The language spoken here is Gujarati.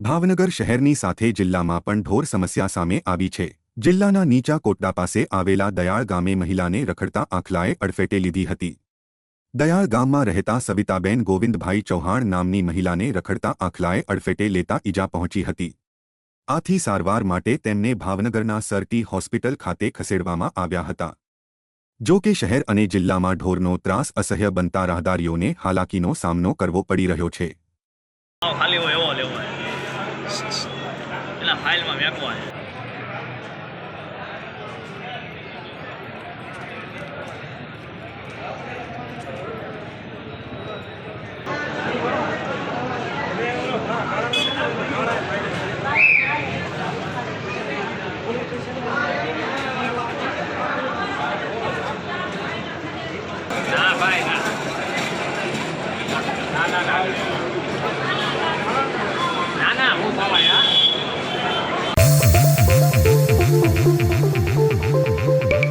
ભાવનગર શહેરની સાથે જિલ્લામાં પણ ઢોર સમસ્યા સામે આવી છે. જિલ્લાના નીચા કોટડા પાસે આવેલા દયાળ ગામે મહિલાને રખડતા આખલાએ અડફેટે લીધી હતી. દયાળ ગામમાં રહેતા સવિતાબેન ગોવિંદભાઈ ચૌહાણ નામની મહિલાને રખડતા આખલાએ અડફેટે લેતા ઈજા પહોંચી હતી. આથી સારવાર માટે તેમને ભાવનગરના સરટી હોસ્પિટલ ખાતે ખસેડવામાં આવ્યા હતા. જો કે શહેર અને જિલ્લામાં ઢોરનો ત્રાસ અસહ્ય બનતા રાહદારીઓને હાલાકીનો સામનો કરવો પડી રહ્યો છે. એના ફાઇલમાં મેકવા છે ના. ભાઈ ના ના. Vamos lá,